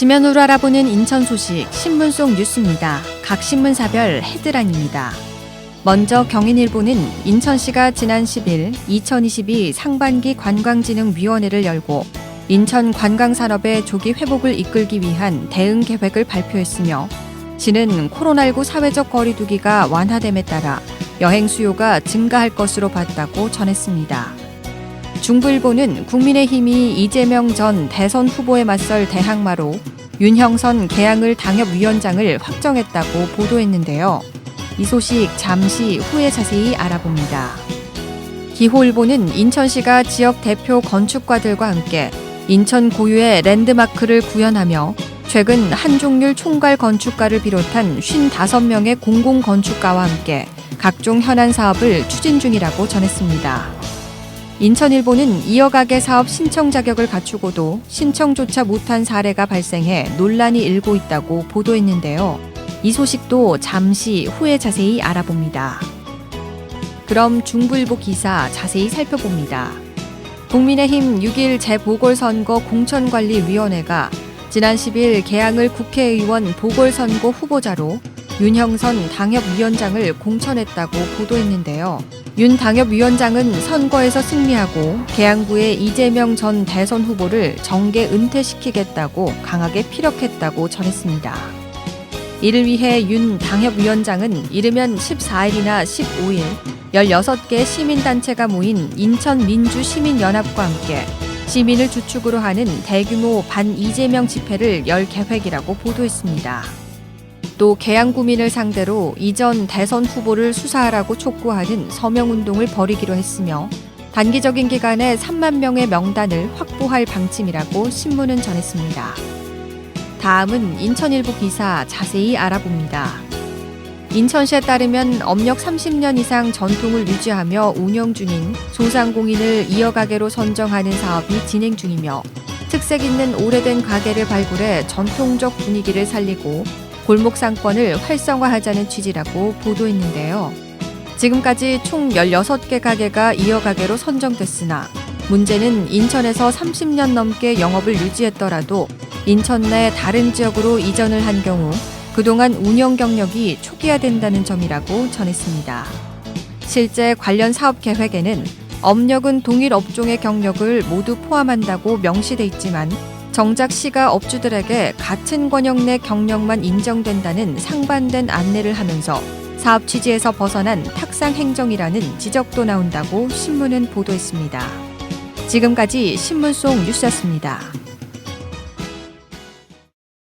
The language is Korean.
지면으로 알아보는 인천 소식 신문 속 뉴스입니다. 각 신문사별 헤드라인입니다. 먼저 경인일보는 인천시가 지난 10일 2022 상반기 관광진흥위원회를 열고 인천 관광산업의 조기 회복을 이끌기 위한 대응 계획을 발표했으며 시는 코로나19 사회적 거리두기가 완화됨에 따라 여행 수요가 증가할 것으로 봤다고 전했습니다. 중부일보는 국민의힘이 이재명 전 대선 후보에 맞설 대항마로 윤형선 개항을 당협위원장을 확정했다고 보도했는데요. 이 소식 잠시 후에 자세히 알아봅니다. 기호일보는 인천시가 지역 대표 건축가들과 함께 인천 고유의 랜드마크를 구현하며 최근 한종률 총괄 건축가를 비롯한 55명의 공공 건축가와 함께 각종 현안 사업을 추진 중이라고 전했습니다. 인천일보는 이어가게 사업 신청 자격을 갖추고도 신청조차 못한 사례가 발생해 논란이 일고 있다고 보도했는데요. 이 소식도 잠시 후에 자세히 알아봅니다. 그럼 중부일보 기사 자세히 살펴봅니다. 국민의힘 6일 재보궐선거 공천관리위원회가 지난 10일 개항을 국회의원 보궐선거 후보자로 윤형선 당협위원장을 공천했다고 보도했는데요. 윤 당협위원장은 선거에서 승리하고 개항구의 이재명 전 대선 후보를 정계 은퇴시키겠다고 강하게 피력했다고 전했습니다. 이를 위해 윤 당협위원장은 이르면 14일이나 15일 16개 시민단체가 모인 인천민주시민연합과 함께 시민을 주축으로 하는 대규모 반 이재명 집회를 열 계획이라고 보도했습니다. 또 개항 구민을 상대로 이전 대선 후보를 수사하라고 촉구하는 서명운동을 벌이기로 했으며 단기적인 기간에 3만 명의 명단을 확보할 방침이라고 신문은 전했습니다. 다음은 인천일보 기사 자세히 알아봅니다. 인천시에 따르면 업력 30년 이상 전통을 유지하며 운영 중인 소상공인을 이어가게로 선정하는 사업이 진행 중이며 특색 있는 오래된 가게를 발굴해 전통적 분위기를 살리고 골목 상권을 활성화하자는 취지라고 보도했는데요. 지금까지 총 16개 가게가 이어가게로 선정됐으나 문제는 인천에서 30년 넘게 영업을 유지했더라도 인천 내 다른 지역으로 이전을 한 경우 그동안 운영 경력이 초기화된다는 점이라고 전했습니다. 실제 관련 사업 계획에는 업력은 동일 업종의 경력을 모두 포함한다고 명시돼 있지만 정작 시가 업주들에게 같은 권역 내 경력만 인정된다는 상반된 안내를 하면서 사업 취지에서 벗어난 탁상 행정이라는 지적도 나온다고 신문은 보도했습니다. 지금까지 신문 속 뉴스였습니다.